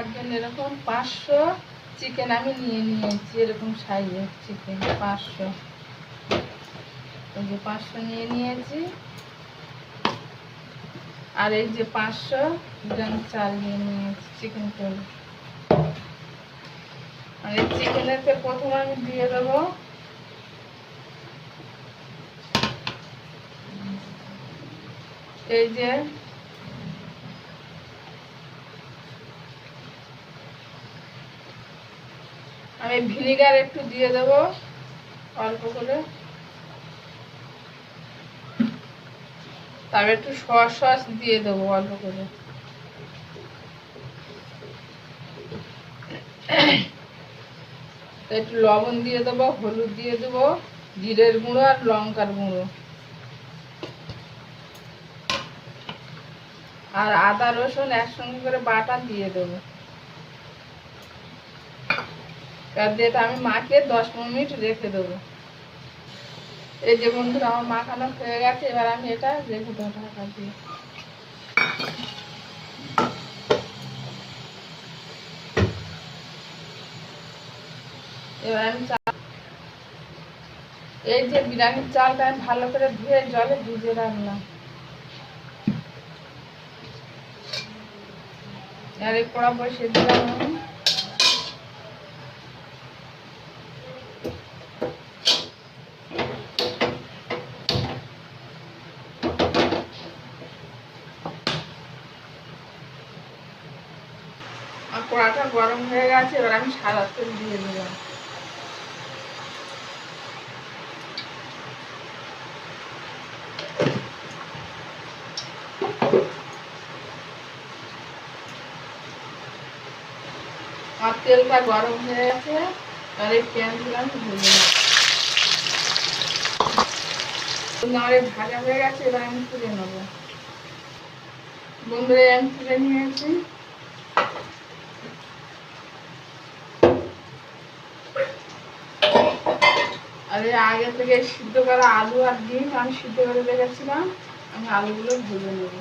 তার এরকম পাঁচশো চিকেন আমি নিয়ে নিয়েছি, এরকম সাইজের চিকেন পাঁচশো। এই যে পাঁচশো নিয়ে নিয়েছি। আর এই যে পাঁচশো গ্রাম চাল নিয়ে নিয়েছি চিকেন করে আর এই চিকেনেতে প্রথমে আমি দিয়ে দেবো। এই যে আমি ভিনিগার একটু দিয়ে দেবো, অল্প করে। তারপর একটু সস সস দিয়ে দেবো অল্প করে। একটু লবণ দিয়ে দেবো, হলুদ দিয়ে দেবো, জিরের গুঁড়ো আর লঙ্কার গুঁড়ো। আর আদা রসুন একসঙ্গে করে বাটা দিয়ে দেবো। এবার দিয়ে আমি মাখিয়ে দশ পনেরো মিনিট রেখে দেবো। এই যে বন্ধুরা, আমার মাখানো হয়ে গেছে, এবার আমি এটা রেখে দেবো ঢাকা দিয়ে। এবার আমি চা- এই যে বিরিয়ানির চালটা আমি ভালো করে ধুয়ে জলে ভিজে রাখলাম। আর এই কড়া বসিয়ে দিলাম আমি আর কড়াটা গরম হয়ে গেছে, এবার আমি সাদা তেল দিয়ে দিলাম। আর তেলটা গরম হয়ে গেছে আর এই পেঁয়াজগুলো আমি ভেজে ভাজা হয়ে গেছে, এবার আমি তুলে নেব। বন্ধুরা, আমি তুলে নিয়েছি। এই আগে থেকে সিদ্ধ করা আলু আর ডিম আমি সিদ্ধ করে রেখেছিলাম, আমি আলুগুলো ভেজে নেব।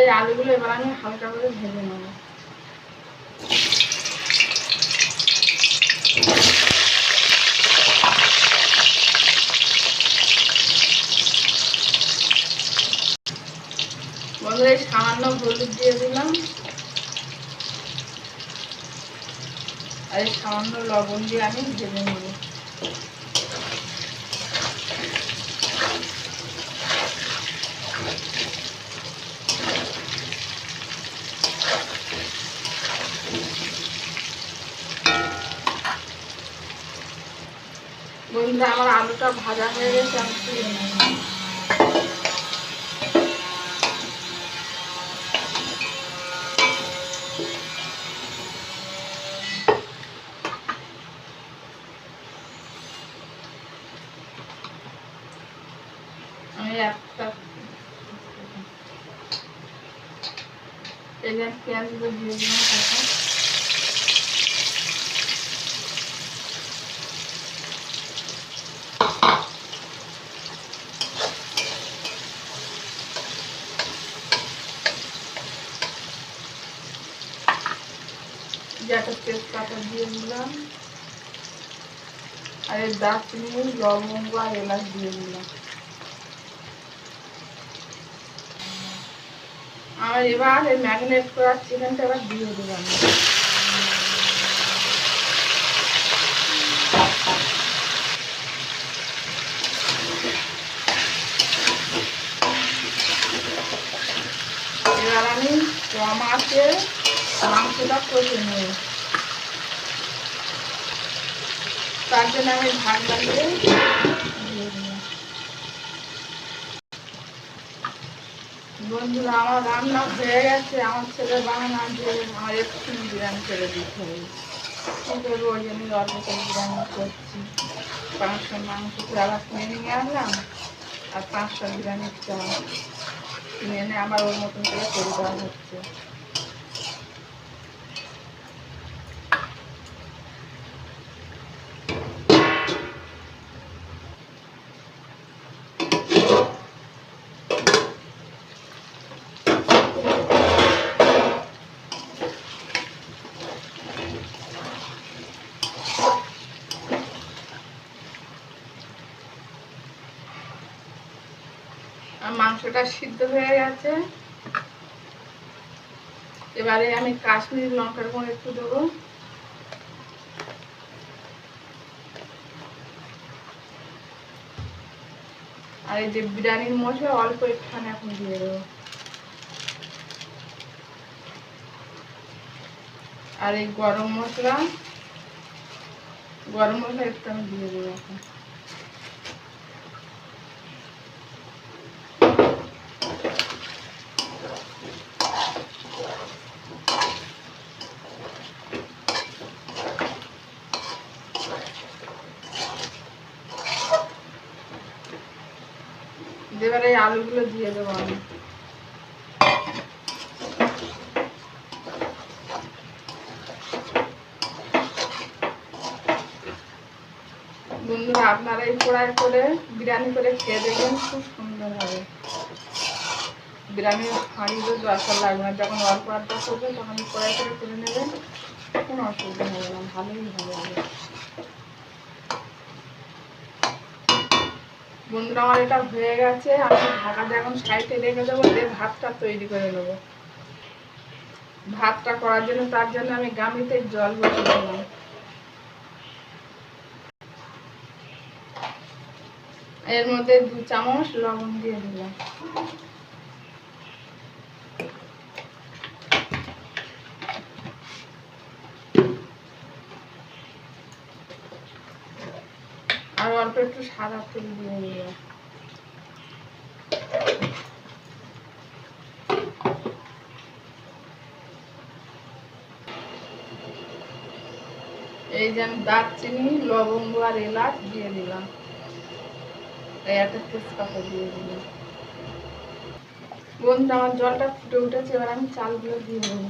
এই আলুগুলো এবার আমি হালকা করে ভেজে নেব। সামান্য হলুদ দিয়ে দিলাম। আর সামান্য লবণ দিয়ে আমি ভেজে নেব। বন্ধুরা আমার আলুটা ভাজা হয়ে গেছে আমি এই যে পেঁয়াজগুলো দিয়ে দিলাম যে একটা তেজপাতা দিয়ে লবঙ্গ আর এলাচ দিয়ে দিলাম আর এবার এই ম্যাগনেট করা চিকেনটা এবার দিয়ে দিলাম এবার আমি কম আছে মাংসটা কষে নেব। তার জন্য আমি ভাত লাগিয়ে দিয়ে দিলাম বন্ধুরা, আমার রান্না হয়ে গেছে। আমার ছেলে বানানা যে আমার একটু বিরিয়ানি করে দিতে কী করব? ওই জন্য অল্প করে বিরিয়ানি করছি। পাঁচশো মাংস চালা কিনে নিয়ে আসলাম। আর পাঁচশো বিরিয়ানির চাল কিনে এনে আবার ওর মতন করে পরিবার হচ্ছে। মাংসটা সিদ্ধ হয়ে গেছে। এবারে আমি কাশ্মীরি লঙ্কার গুঁড়ো একটু দেবো। আর এই যে বিরিয়ানির মশলা অল্প একটুখানি এখন দিয়ে দেবো। আর এই গরম মশলা গরম মশলা একটু আমি দিয়ে দেবো এখন। এবারে এই আলুগুলো দিয়ে দেবো আমি। বন্ধুরা, আপনারা এই কড়াই করে বিরিয়ানি করে খেয়ে দেখবেন খুব সুন্দর হবে। বিরিয়ানির হাঁড়িতে দরকার লাগবে না, যখন অল্প আড্ডা করবে তখন কড়াই করে করে নেবেন, কোনো অসুবিধা হবে না, ভালোই হবে। বন্ধুরা, আমার এটা হয়ে গেছে। আমি ঢাকাতে এখন সাইডে রেখে দেবো, দিয়ে ভাতটা তৈরি করে নেব। ভাতটা করার জন্য, তার জন্য আমি গামিতে জল বসে দিলাম। এর মধ্যে দু চামচ লবণ দিয়ে দিলাম। একটু সাদা তেল দিয়ে এই যে আমি দারচিনি, লবঙ্গ আর এলাচ দিয়ে দিলাম। একটা দিয়ে দিলাম। বন্ধু আমার জলটা ফুটে উঠেছে, এবার আমি চালগুলো দিয়ে দেবো।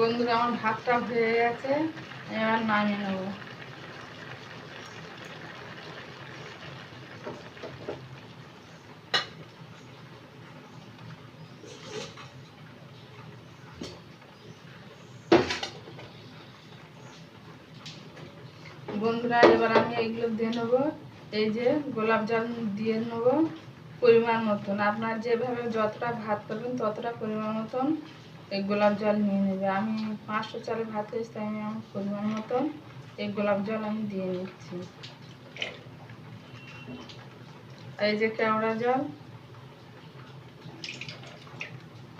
বন্ধুরা, আমার ভাতটা হয়ে গেছে। এবার নামিয়ে নেব। বন্ধুরা, এবার আমি এইগুলো দিয়ে নেব। এই যে গোলাপ জল দিয়ে নেব। পরিমাণ মতন। আপনার যেভাবে যতটা ভাত করবেন ততটা পরিমাণ মতন এই গোলাপ জল নিয়ে নেবে। আমি পাঁচশো চালের ভাত এসে আমি আমার পরিমাণ মতন এই গোলাপ জল আমি দিয়ে নিচ্ছি। এই যে কেওড়া জল।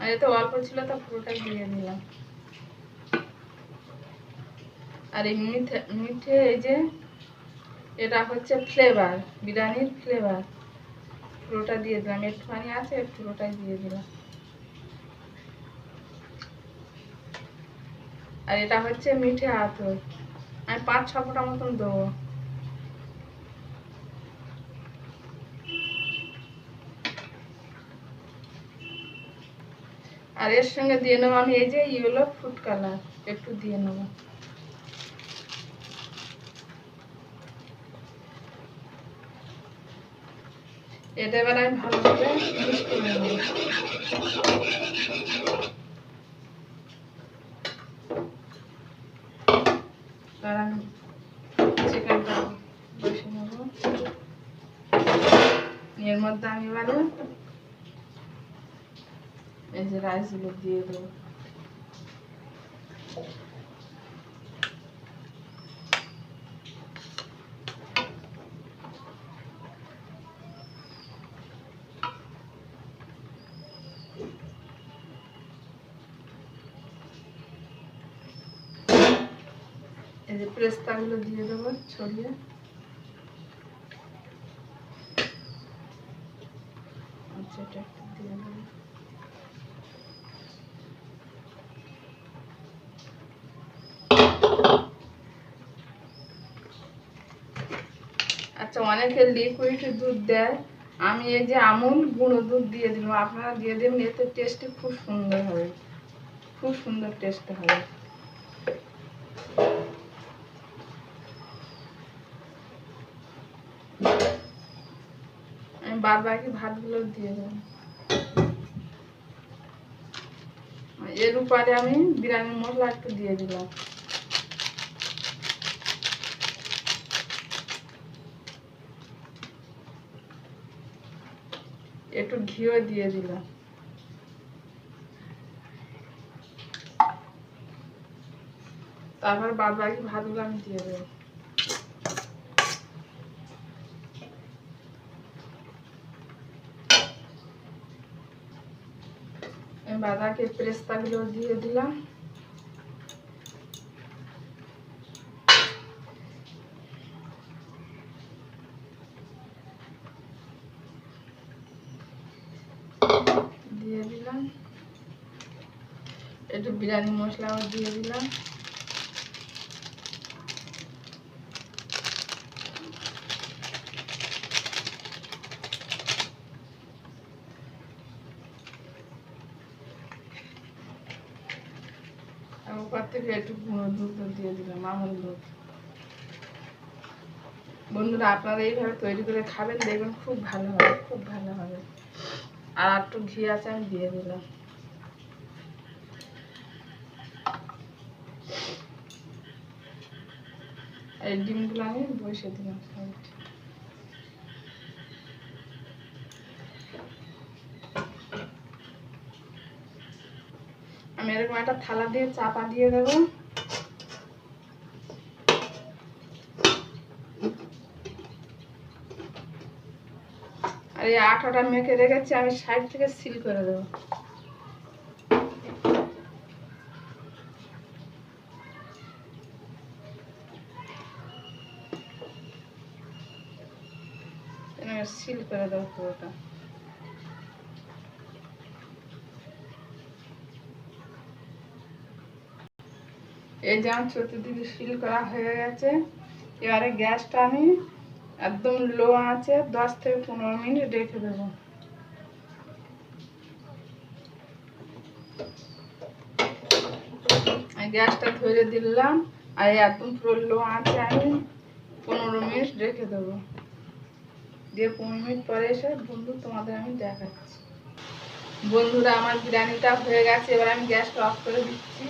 আর এতে অল্প ছিল, তো পুরোটাই দিয়ে দিলাম। আর এই মিঠে মিঠে এই যে এটা হচ্ছে ফ্লেভার বিরিয়ানির ফ্লেভার পুরোটা দিয়ে দিলাম। একটুখানি আছে, পুরোটাই দিয়ে দিলাম। আর এটা হচ্ছে মিঠে আতর। আমি পাঁচ ছ ফোঁটা মতন দেবো। আর এর সঙ্গে দিয়ে নেব আমি এই যে ইয়েলো ফুড কালার একটু দিয়ে নেব। এটা এবার আমি মিক্স করে নেব এবার আমি চিকেনটা বসে নেব এর মধ্যে আমি এবারে এই যে রাইসগুলো দিয়ে দেবো যে পেস্তাগুলো দিয়ে দেবো ছড়িয়ে আচ্ছা এটা একটু দিয়ে দেবো আচ্ছা অনেকে লিকুইড দুধ দেয়। আমি এই যে আমুল গুঁড়ো দুধ দিয়ে দিলাম আপনারা দিয়ে দেবেন এতে টেস্টটি খুব সুন্দর হবে। খুব সুন্দর টেস্ট হবে। আমি ভাতগুলো দিয়ে দেবো এর উপরে আমি বিরিয়ানির মশলা একটু দিয়ে দিলাম। একটু ঘিও দিয়ে দিলাম। তারপর বাদ বাকি ভাতগুলো আমি দিয়ে দেবো। বাদাকে পেস্তাগুলো দিয়ে দিলাম। দিয়ে দিলাম। একটু বিরিয়ানি মশলাও দিয়ে দিলাম। থেকে একটু গুঁড়ো দুধ দিয়ে দিলাম, আমল দুধ। বন্ধুরা, আপনারা এইভাবে তৈরি করে খাবেন, দেখবেন খুব ভালো হবে, খুব ভালো হবে। আর একটু ঘি আছে, আমি দিয়ে দিলাম। এই ডিমগুলো আমি বসে দিলাম আমি এরকম একটা থালা দিয়ে চাপা দিয়ে দেবো। আর এই আটাটা মেখে রেখেছি, আমি সাইড থেকে সিল করে দেবো। সিল করে দেবো পুরোটা। এই যে আমার চতুর্দিকে সিল করা হয়ে গেছে, এবারে গ্যাসটা আমি একদম লো আছে, দশ থেকে পনেরো মিনিট রেখে দেবো। গ্যাসটা ধরে দিলাম, আর একদম পুরো লো আছে, আমি পনেরো মিনিট রেখে দেবো। দিয়ে পনেরো মিনিট পরে এসে বন্ধু তোমাদের আমি দেখাচ্ছি। বন্ধুরা, আমার বিরিয়ানিটা হয়ে গেছে, এবার আমি গ্যাসটা অফ করে দিচ্ছি।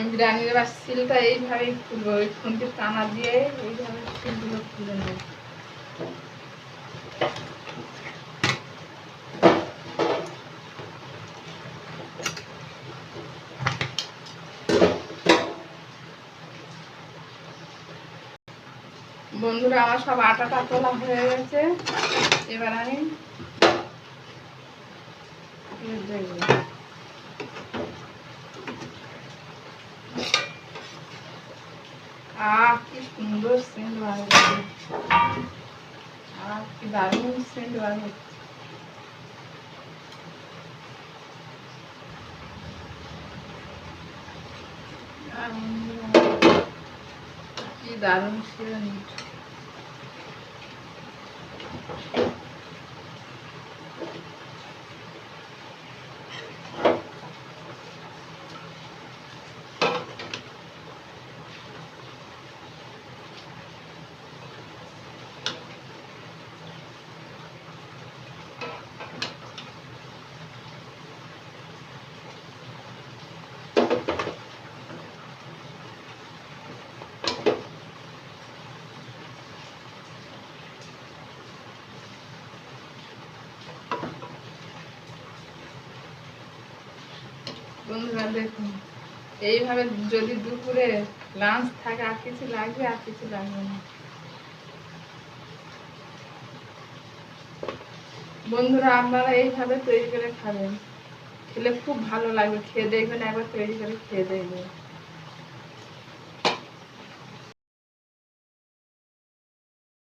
আমি বিরিয়ানির এবার সিলটা এইভাবেই খুলবো, ওই খুন্তির টানা দিয়ে এইভাবে সিলগুলো খুলে নেব। বন্ধুরা, আমার সব আটাটা তোলা হয়ে গেছে। এবার আমি দেখব আহ কি সুন্দর সেন্ট বার হচ্ছে আহ কি দারুণ সেন্ট বার বন্ধুরা, দেখুন, এইভাবে যদি দুপুরে লাঞ্চ থাকে, আর কিছু লাগবে, আর কিছু লাগবে না। বন্ধুরা, আপনারা এইভাবে তৈরি করে খাবেন। খেলে খুব ভালো লাগবে, খেয়ে দেখবেন, একবার তৈরি করে খেয়ে দেখবেন।